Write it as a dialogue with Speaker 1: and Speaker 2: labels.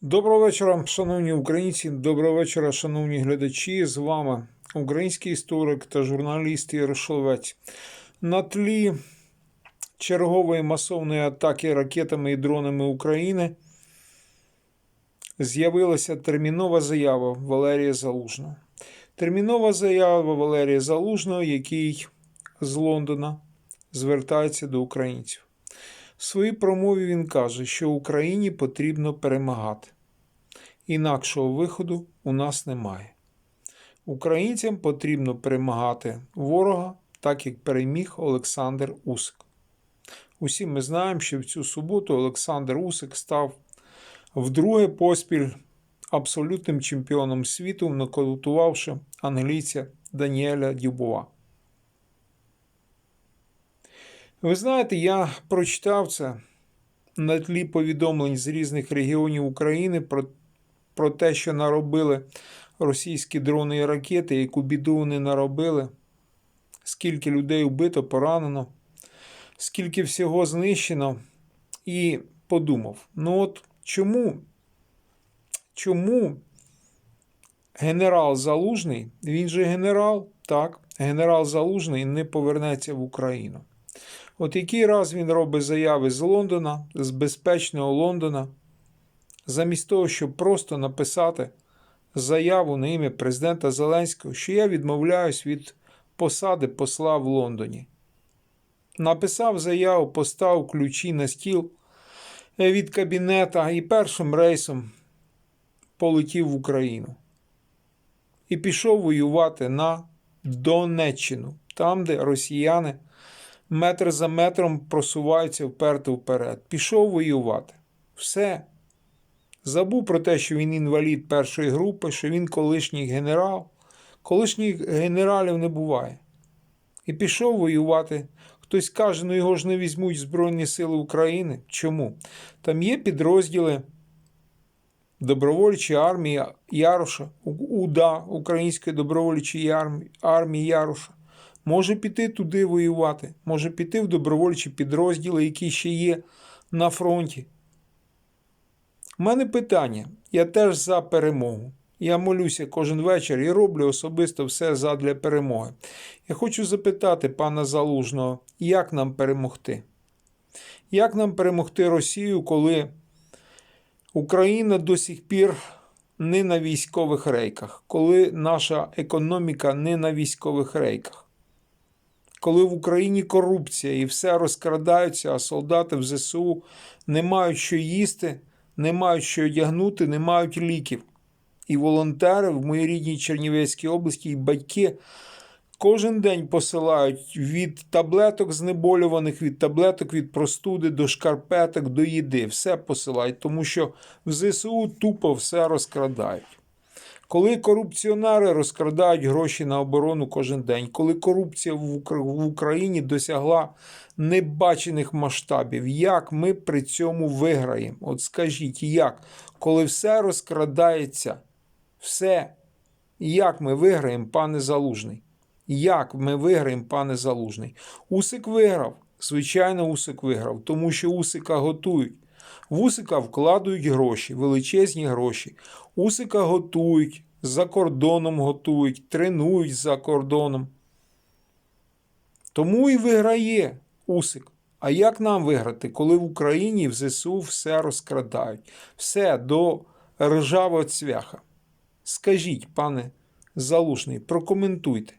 Speaker 1: Доброго вечора, шановні українці. Доброго вечора, шановні глядачі. З вами український історик та журналіст Ігор Шеловець. На тлі чергової масовної атаки ракетами і дронами України з'явилася термінова заява Валерія Залужного. Термінова заява Валерія Залужного, який з Лондона звертається до українців. В своїй промові він каже, що Україні потрібно перемагати. Інакшого виходу у нас немає. Українцям потрібно перемагати ворога, так як переміг Олександр Усик. Усі ми знаємо, що в цю суботу Олександр Усик став вдруге поспіль абсолютним чемпіоном світу, нокаутувавши англійця Даніеля Дюбова. Ви знаєте, я прочитав це на тлі повідомлень з різних регіонів України про, про те, що наробили російські дрони і ракети, яку біду вони наробили, скільки людей вбито, поранено, скільки всього знищено, і подумав: ну от чому, чому генерал Залужний, він же генерал, так, генерал Залужний не повернеться в Україну? От який раз він робить заяви з Лондона, з безпечного Лондона, замість того, щоб просто написати заяву на ім'я президента Зеленського, що я відмовляюсь від посади посла в Лондоні. Написав заяву, поставив ключі на стіл від кабінета і першим рейсом полетів в Україну. І пішов воювати на Донеччину, там, де росіяни метр за метром просуваються вперто вперед. Пішов воювати. Все. Забув про те, що він інвалід першої групи, що він колишній генерал. Колишніх генералів не буває. І пішов воювати. Хтось каже, ну його ж не візьмуть Збройні Сили України. Чому? Там є підрозділи добровольчої армії Яроша, УДА Української добровольчої армії, Яроша може піти туди воювати, може піти в добровольчі підрозділи, які ще є на фронті. У мене питання: я теж за перемогу. Я молюся кожен вечір і роблю особисто все задля перемоги. Я хочу запитати пана Залужного, як нам перемогти? Як нам перемогти Росію, коли Україна до сих пір не на військових рейках, коли наша економіка не на військових рейках? Коли в Україні корупція і все розкрадаються, а солдати в ЗСУ не мають що їсти, не мають що одягнути, не мають ліків. І волонтери в моїй рідній Чернівецькій області, і батьки кожен день посилають від таблеток знеболюваних, від таблеток від простуди до шкарпеток, до їди. Все посилають, тому що в ЗСУ тупо все розкрадають. Коли корупціонери розкрадають гроші на оборону кожен день, коли корупція в Україні досягла небачених масштабів, як ми при цьому виграємо? От скажіть, як? Коли все розкрадається, все, як ми виграємо, пане Залужний? Як ми виграємо, пане Залужний? Усик виграв. Звичайно, Усик виграв, тому що Усика готують. В Усика вкладають гроші, величезні гроші. Усика готують, за кордоном готують, тренують за кордоном. Тому і виграє Усик. А як нам виграти, коли в Україні в ЗСУ все розкрадають? Все до ржавого цвяха? Скажіть, пане Залужний, прокоментуйте.